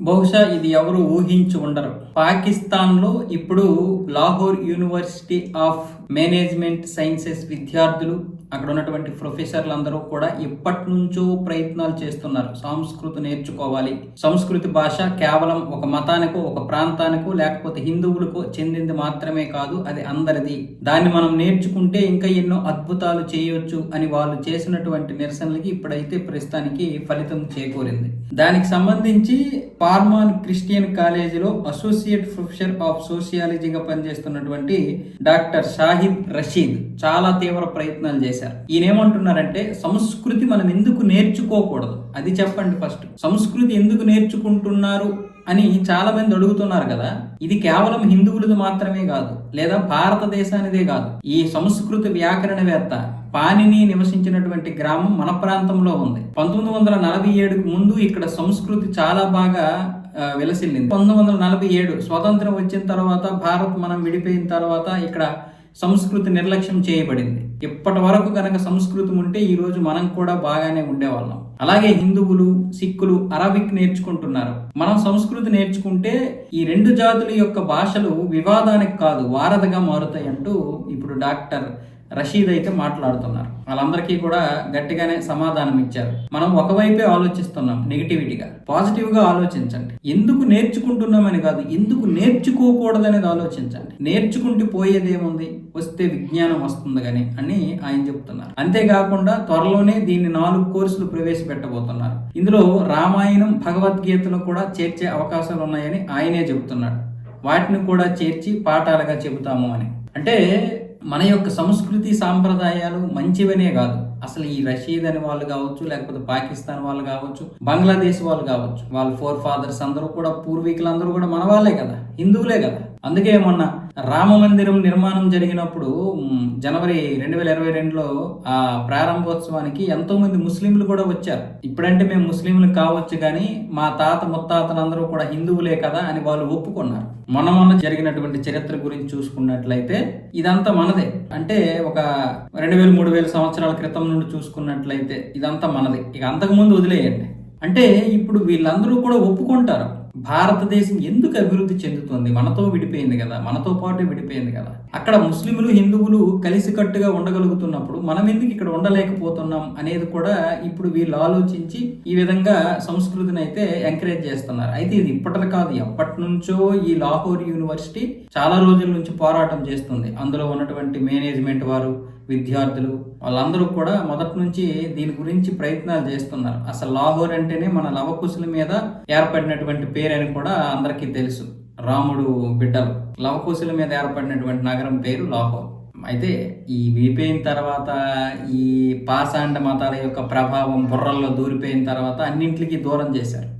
బహుశా ఇది ఎవరు ఊహించి ఉండరు. పాకిస్తాన్లో ఇప్పుడు Lahore university of management sciences విద్యార్థులు అక్కడ ఉన్నటువంటి ప్రొఫెసర్లు అందరూ కూడా ఇప్పటి నుంచో ప్రయత్నాలు చేస్తున్నారు. సంస్కృతి నేర్చుకోవాలి. సంస్కృతి భాష కేవలం ఒక మతానికో ఒక ప్రాంతానికో లేకపోతే హిందువులకో చెందింది మాత్రమే కాదు అది అందరిది. దాన్ని మనం నేర్చుకుంటే ఇంకా ఎన్నో అద్భుతాలు చేయొచ్చు అని వాళ్ళు చేసినటువంటి నిరసనలకి ఇప్పుడైతే ప్రస్తుతానికి ఫలితం చేకూరింది. దానికి సంబంధించి పార్మాన్ క్రిస్టియన్ కాలేజీలో అసోసియేట్ ప్రొఫెసర్ ఆఫ్ సోషియాలజీగా పనిచేస్తున్నటువంటి డాక్టర్ షాహిద్ రషీద్ చాలా తీవ్ర ప్రయత్నాలు చేశారు. ఈయన ఏమంటున్నారంటే సంస్కృతి మనం ఎందుకు నేర్చుకోకూడదు? అది చెప్పండి ఫస్ట్. సంస్కృతి ఎందుకు నేర్చుకుంటున్నారు అని చాలా మంది అడుగుతున్నారు కదా. ఇది కేవలం హిందువులది మాత్రమే కాదు లేదా భారతదేశానిదే కాదు. ఈ సంస్కృతి వ్యాకరణవేత్త పానిని నివసించినటువంటి గ్రామం మన ప్రాంతంలో ఉంది. పంతొమ్మిది వందల నలభై ఏడుకు ముందు ఇక్కడ సంస్కృతి చాలా బాగా వెలసిల్లింది. పంతొమ్మిది వందల నలభై ఏడు స్వాతంత్రం వచ్చిన తర్వాత భారత్ మనం విడిపోయిన తర్వాత ఇక్కడ సంస్కృతి నిర్లక్ష్యం చేయబడింది. ఇప్పటి వరకు కనుక సంస్కృతి ఉంటే ఈరోజు మనం కూడా బాగానే ఉండేవాళ్ళం. అలాగే హిందువులు సిక్కులు అరబిక్ నేర్చుకుంటున్నారు. మనం సంస్కృతి నేర్చుకుంటే ఈ రెండు జాతుల యొక్క భాషలు వివాదానికి కాదు వారధిగా మారుతాయి అంటూ ఇప్పుడు డాక్టర్ రషీద్ అయితే మాట్లాడుతున్నారు. వాళ్ళందరికీ కూడా గట్టిగానే సమాధానం ఇచ్చారు. మనం ఒకవైపే ఆలోచిస్తున్నాం నెగిటివిటీగా. పాజిటివ్గా ఆలోచించండి. ఎందుకు నేర్చుకుంటున్నామని కాదు ఎందుకు నేర్చుకోకూడదనేది ఆలోచించండి. నేర్చుకుంటూ పోయేదేముంది? వస్తే విజ్ఞానం వస్తుంది కానీ అని ఆయన చెప్తున్నారు. అంతేకాకుండా త్వరలోనే దీన్ని నాలుగు కోర్సులు ప్రవేశపెట్టబోతున్నారు. ఇందులో రామాయణం భగవద్గీతను కూడా చేర్చే అవకాశాలు ఉన్నాయని ఆయనే చెబుతున్నాడు వాటిని కూడా చేర్చి పాఠాలుగా చెబుతాము అని. అంటే మన యొక్క సంస్కృతి సాంప్రదాయాలు మంచివనే కాదు. అసలు ఈ రషీద్ అనే వాళ్ళు కావచ్చు లేకపోతే పాకిస్తాన్ వాళ్ళు కావచ్చు బంగ్లాదేశ్ వాళ్ళు కావచ్చు వాళ్ళ ఫోర్ ఫాదర్స్ అందరూ కూడా పూర్వీకులందరూ కూడా మన వాళ్ళే కదా హిందువులే కదా. అందుకే మొన్న రామ మందిరం నిర్మాణం జరిగినప్పుడు జనవరి రెండు వేల ఇరవై రెండులో ఆ ప్రారంభోత్సవానికి ఎంతో మంది ముస్లింలు కూడా వచ్చారు. ఇప్పుడంటే మేము ముస్లింలు కావచ్చు కానీ మా తాత ముత్తాతలందరూ కూడా హిందువులే కదా అని వాళ్ళు ఒప్పుకున్నారు. మొన్న మొన్న జరిగినటువంటి చరిత్ర గురించి చూసుకున్నట్లయితే ఇదంతా మనదే. అంటే ఒక రెండు వేల మూడు వేల సంవత్సరాల క్రితం నుండి చూసుకున్నట్లయితే ఇదంతా మనదే. ఇక అంతకు ముందు వదిలేయండి. అంటే ఇప్పుడు వీళ్ళందరూ కూడా ఒప్పుకుంటారు. భారతదేశం ఎందుకు అభివృద్ధి చెందుతుంది? మనతో విడిపోయింది కదా. మనతో పాటు విడిపోయింది కదా. అక్కడ ముస్లింలు హిందువులు కలిసికట్టుగా ఉండగలుగుతున్నప్పుడు మనం ఎందుకు ఇక్కడ ఉండలేకపోతున్నాం అనేది కూడా ఇప్పుడు వీళ్ళు ఆలోచించి ఈ విధంగా సంస్కృతిని అయితే ఎంకరేజ్ చేస్తున్నారు. అయితే ఇది ఇప్పటిది కాదు. ఎప్పటి నుంచో ఈ లాహోర్ యూనివర్సిటీ చాలా రోజుల నుంచి పోరాటం చేస్తుంది. అందులో ఉన్నటువంటి మేనేజ్మెంట్ వారు విద్యార్థులు వాళ్ళందరూ కూడా మొదటి నుంచి దీని గురించి ప్రయత్నాలు చేస్తున్నారు. అసలు లాహోర్ అంటేనే మన లవకుశుల మీద ఏర్పడినటువంటి పేరు అని కూడా అందరికీ తెలుసు. రాముడు బిడ్డలు. లవకుశుల మీద ఏర్పడినటువంటి నగరం పేరు లాహోర్. అయితే ఈ విడిపోయిన తర్వాత ఈ పాషాండ మతాల యొక్క ప్రభావం బుర్రల్లో దూరిపోయిన తర్వాత అన్నింటికి దూరం చేశారు.